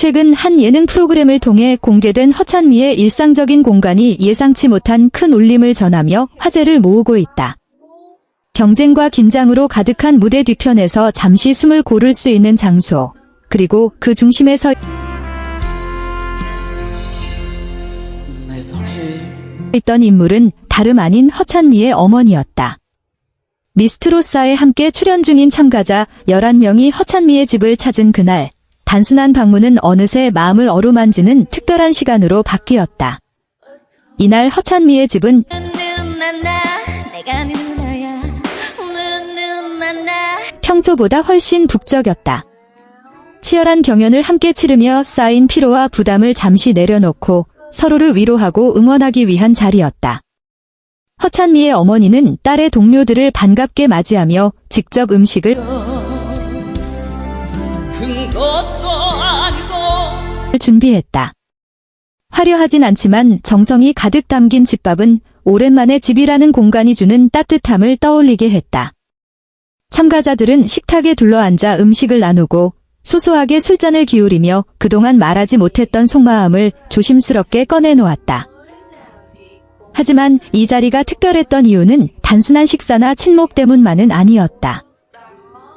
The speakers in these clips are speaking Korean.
최근 한 예능 프로그램을 통해 공개된 허찬미의 일상적인 공간이 예상치 못한 큰 울림을 전하며 화제를 모으고 있다. 경쟁과 긴장으로 가득한 무대 뒤편에서 잠시 숨을 고를 수 있는 장소, 그리고 그 중심에 서내 손에 있던 인물은 다름 아닌 허찬미의 어머니였다. 미스트로사에 함께 출연 중인 참가자 11명이 허찬미의 집을 찾은 그날, 단순한 방문은 어느새 마음을 어루만지는 특별한 시간으로 바뀌었다. 이날 허찬미의 집은 평소보다 훨씬 북적였다. 치열한 경연을 함께 치르며 쌓인 피로와 부담을 잠시 내려놓고 서로를 위로하고 응원하기 위한 자리였다. 허찬미의 어머니는 딸의 동료들을 반갑게 맞이하며 직접 음식을 큰 것도 아니고 준비했다. 화려하진 않지만 정성이 가득 담긴 집밥은 오랜만에 집이라는 공간이 주는 따뜻함을 떠올리게 했다. 참가자들은 식탁에 둘러앉아 음식을 나누고 소소하게 술잔을 기울이며 그동안 말하지 못했던 속마음을 조심스럽게 꺼내놓았다. 하지만 이 자리가 특별했던 이유는 단순한 식사나 친목 때문만은 아니었다.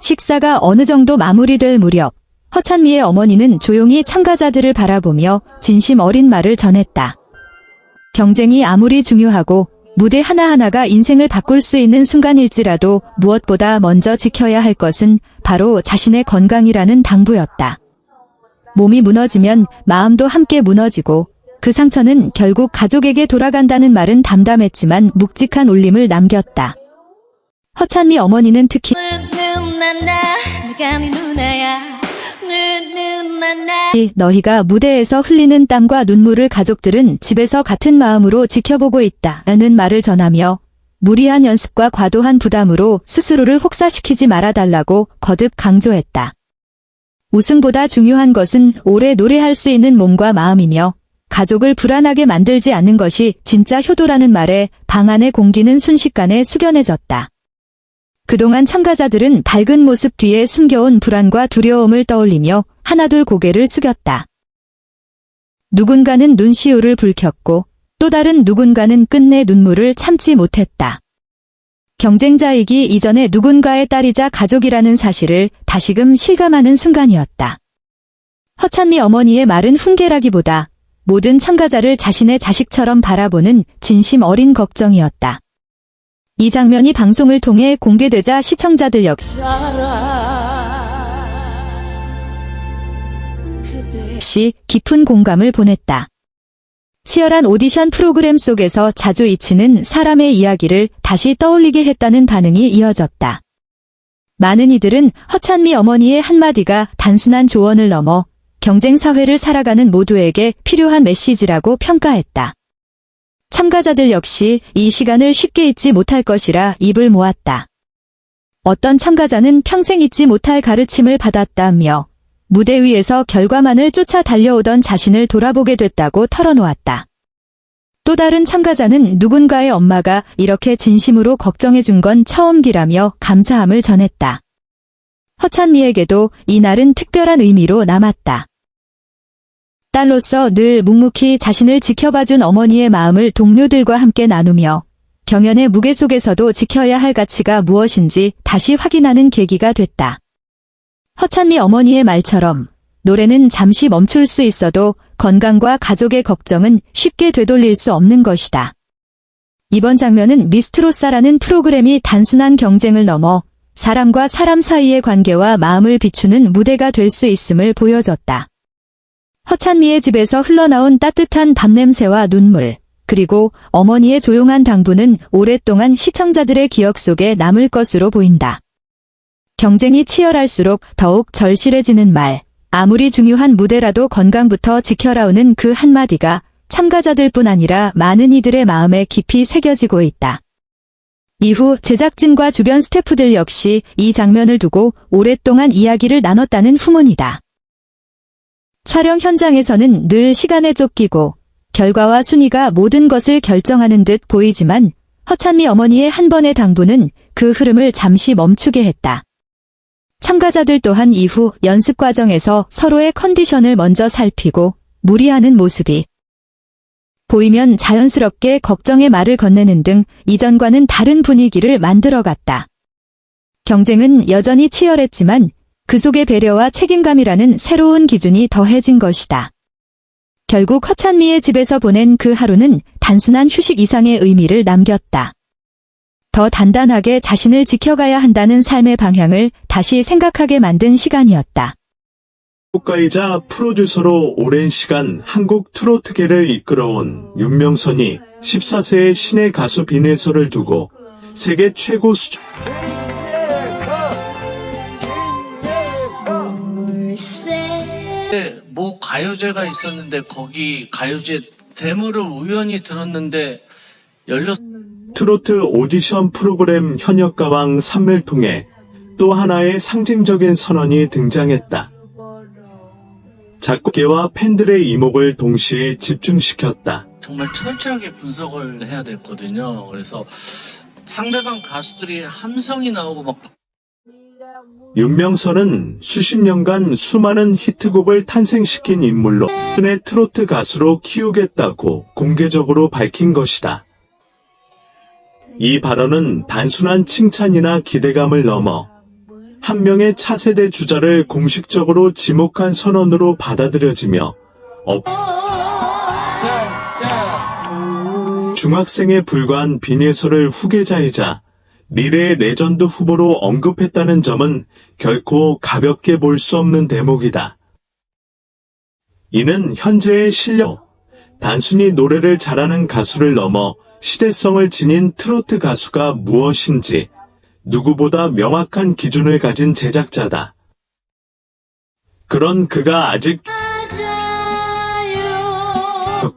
식사가 어느 정도 마무리될 무렵 허찬미의 어머니는 조용히 참가자들을 바라보며 진심 어린 말을 전했다. 경쟁이 아무리 중요하고 무대 하나하나가 인생을 바꿀 수 있는 순간일지라도 무엇보다 먼저 지켜야 할 것은 바로 자신의 건강이라는 당부였다. 몸이 무너지면 마음도 함께 무너지고 그 상처는 결국 가족에게 돌아간다는 말은 담담했지만 묵직한 울림을 남겼다. 허찬미 어머니는 특히 네 너희가 무대에서 흘리는 땀과 눈물을 가족들은 집에서 같은 마음으로 지켜보고 있다는 말을 전하며 무리한 연습과 과도한 부담으로 스스로를 혹사시키지 말아달라고 거듭 강조했다. 우승보다 중요한 것은 오래 노래할 수 있는 몸과 마음이며 가족을 불안하게 만들지 않는 것이 진짜 효도라는 말에 방 안의 공기는 순식간에 숙연해졌다. 그동안 참가자들은 밝은 모습 뒤에 숨겨온 불안과 두려움을 떠올리며 하나둘 고개를 숙였다. 누군가는 눈시울을 붉혔고 또 다른 누군가는 끝내 눈물을 참지 못했다. 경쟁자이기 이전에 누군가의 딸이자 가족이라는 사실을 다시금 실감하는 순간이었다. 허찬미 어머니의 말은 훈계라기보다 모든 참가자를 자신의 자식처럼 바라보는 진심 어린 걱정이었다. 이 장면이 방송을 통해 공개되자 시청자들 역시 깊은 공감을 보냈다. 치열한 오디션 프로그램 속에서 자주 잊히는 사람의 이야기를 다시 떠올리게 했다는 반응이 이어졌다. 많은 이들은 허찬미 어머니의 한마디가 단순한 조언을 넘어 경쟁 사회를 살아가는 모두에게 필요한 메시지라고 평가했다. 참가자들 역시 이 시간을 쉽게 잊지 못할 것이라 입을 모았다. 어떤 참가자는 평생 잊지 못할 가르침을 받았다며 무대 위에서 결과만을 쫓아 달려오던 자신을 돌아보게 됐다고 털어놓았다. 또 다른 참가자는 누군가의 엄마가 이렇게 진심으로 걱정해준 건 처음이라며 감사함을 전했다. 허찬미에게도 이날은 특별한 의미로 남았다. 딸로서 늘 묵묵히 자신을 지켜봐준 어머니의 마음을 동료들과 함께 나누며 경연의 무게 속에서도 지켜야 할 가치가 무엇인지 다시 확인하는 계기가 됐다. 허찬미 어머니의 말처럼 노래는 잠시 멈출 수 있어도 건강과 가족의 걱정은 쉽게 되돌릴 수 없는 것이다. 이번 장면은 미스트로사라는 프로그램이 단순한 경쟁을 넘어 사람과 사람 사이의 관계와 마음을 비추는 무대가 될 수 있음을 보여줬다. 허찬미의 집에서 흘러나온 따뜻한 밥냄새와 눈물, 그리고 어머니의 조용한 당부는 오랫동안 시청자들의 기억 속에 남을 것으로 보인다. 경쟁이 치열할수록 더욱 절실해지는 말, 아무리 중요한 무대라도 건강부터 지켜라오는 그 한마디가 참가자들 뿐 아니라 많은 이들의 마음에 깊이 새겨지고 있다. 이후 제작진과 주변 스태프들 역시 이 장면을 두고 오랫동안 이야기를 나눴다는 후문이다. 촬영 현장에서는 늘 시간에 쫓기고 결과와 순위가 모든 것을 결정하는 듯 보이지만 허찬미 어머니의 한 번의 당부는 그 흐름을 잠시 멈추게 했다. 참가자들 또한 이후 연습 과정에서 서로의 컨디션을 먼저 살피고 무리하는 모습이 보이면 자연스럽게 걱정의 말을 건네는 등 이전과는 다른 분위기를 만들어갔다. 경쟁은 여전히 치열했지만 그 속에 배려와 책임감이라는 새로운 기준이 더해진 것이다. 결국 허찬미의 집에서 보낸 그 하루는 단순한 휴식 이상의 의미를 남겼다. 더 단단하게 자신을 지켜가야 한다는 삶의 방향을 다시 생각하게 만든 시간이었다. 작곡가이자 프로듀서로 오랜 시간 한국 트로트계를 이끌어온 윤명선이 14세의 신의 가수 빈에서를 두고 세계 최고 수준 그때 뭐 가요제가 있었는데 거기 가요제 데모를 우연히 들었는데 열렸 트로트 오디션 프로그램 현역가왕 3를 통해 또 하나의 상징적인 선언이 등장했다. 작곡계와 팬들의 이목을 동시에 집중시켰다. 정말 철저하게 분석을 해야 됐거든요. 그래서 상대방 가수들이 함성이 나오고 막 윤명선은 수십 년간 수많은 히트곡을 탄생시킨 인물로 의 트로트 가수로 키우겠다고 공개적으로 밝힌 것이다. 이 발언은 단순한 칭찬이나 기대감을 넘어 한 명의 차세대 주자를 공식적으로 지목한 선언으로 받아들여지며 업 중학생에 불과한 빈예설을 후계자이자 미래의 레전드 후보로 언급했다는 점은 결코 가볍게 볼 수 없는 대목이다. 이는 현재의 실력, 단순히 노래를 잘하는 가수를 넘어 시대성을 지닌 트로트 가수가 무엇인지 누구보다 명확한 기준을 가진 제작자다. 그런 그가 아직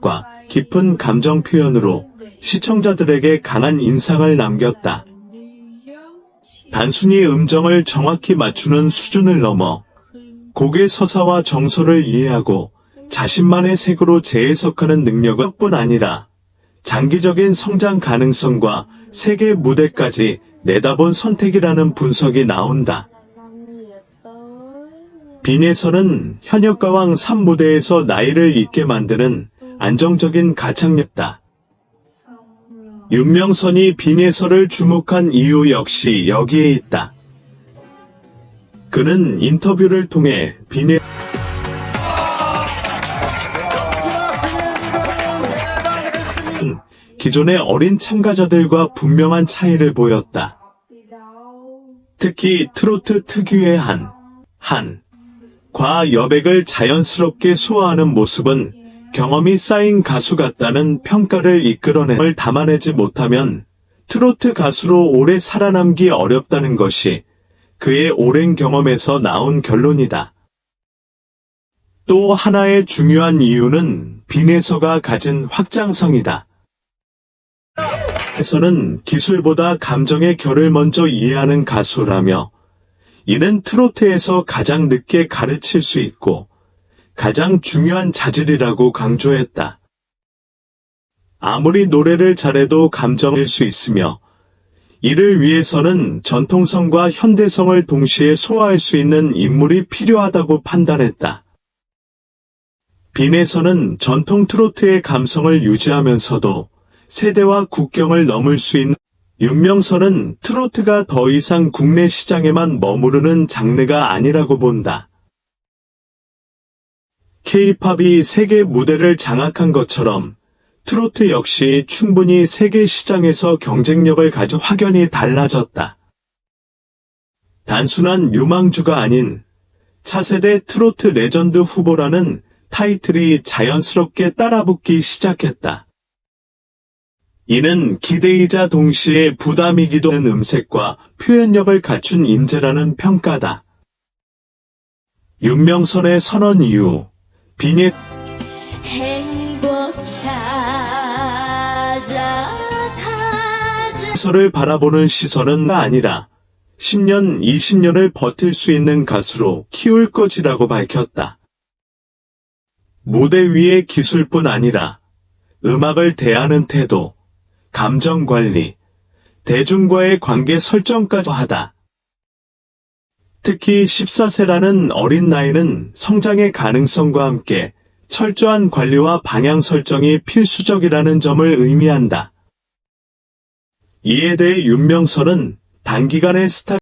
과 깊은 감정 표현으로 시청자들에게 강한 인상을 남겼다. 단순히 음정을 정확히 맞추는 수준을 넘어 곡의 서사와 정서를 이해하고 자신만의 색으로 재해석하는 능력은 뿐 아니라 장기적인 성장 가능성과 세계 무대까지 내다본 선택이라는 분석이 나온다. 빈에서는 현역 가왕 3무대에서 나이를 잊게 만드는 안정적인 가창력다. 윤명선이 빈에서를 주목한 이유 역시 여기에 있다. 그는 인터뷰를 통해 빈의 기존의 어린 참가자들과 분명한 차이를 보였다. 특히 트로트 특유의 한, 한, 과 여백을 자연스럽게 소화하는 모습은 경험이 쌓인 가수 같다는 평가를 이끌어내을 담아내지 못하면 트로트 가수로 오래 살아남기 어렵다는 것이 그의 오랜 경험에서 나온 결론이다. 또 하나의 중요한 이유는 빈에서가 가진 확장성이다. 에서는 기술보다 감정의 결을 먼저 이해하는 가수라며 이는 트로트에서 가장 늦게 가르칠 수 있고 가장 중요한 자질이라고 강조했다. 아무리 노래를 잘해도 감정일 수 있으며 이를 위해서는 전통성과 현대성을 동시에 소화할 수 있는 인물이 필요하다고 판단했다. 빈에서는 전통 트로트의 감성을 유지하면서도 세대와 국경을 넘을 수 있는 윤명선은 트로트가 더 이상 국내 시장에만 머무르는 장르가 아니라고 본다. K-팝이 세계 무대를 장악한 것처럼 트로트 역시 충분히 세계 시장에서 경쟁력을 가져 확연히 달라졌다. 단순한 유망주가 아닌 차세대 트로트 레전드 후보라는 타이틀이 자연스럽게 따라붙기 시작했다. 이는 기대이자 동시에 부담이기도 한 음색과 표현력을 갖춘 인재라는 평가다. 윤명선의 선언 이후 빈의 행복 찾아 가자 서를 바라보는 시선은 아니라 10년, 20년을 버틸 수 있는 가수로 키울 것이라고 밝혔다. 무대 위의 기술뿐 아니라 음악을 대하는 태도, 감정 관리, 대중과의 관계 설정까지 하다. 특히 14세라는 어린 나이는 성장의 가능성과 함께 철저한 관리와 방향 설정이 필수적이라는 점을 의미한다. 이에 대해 윤명선은 단기간에 스타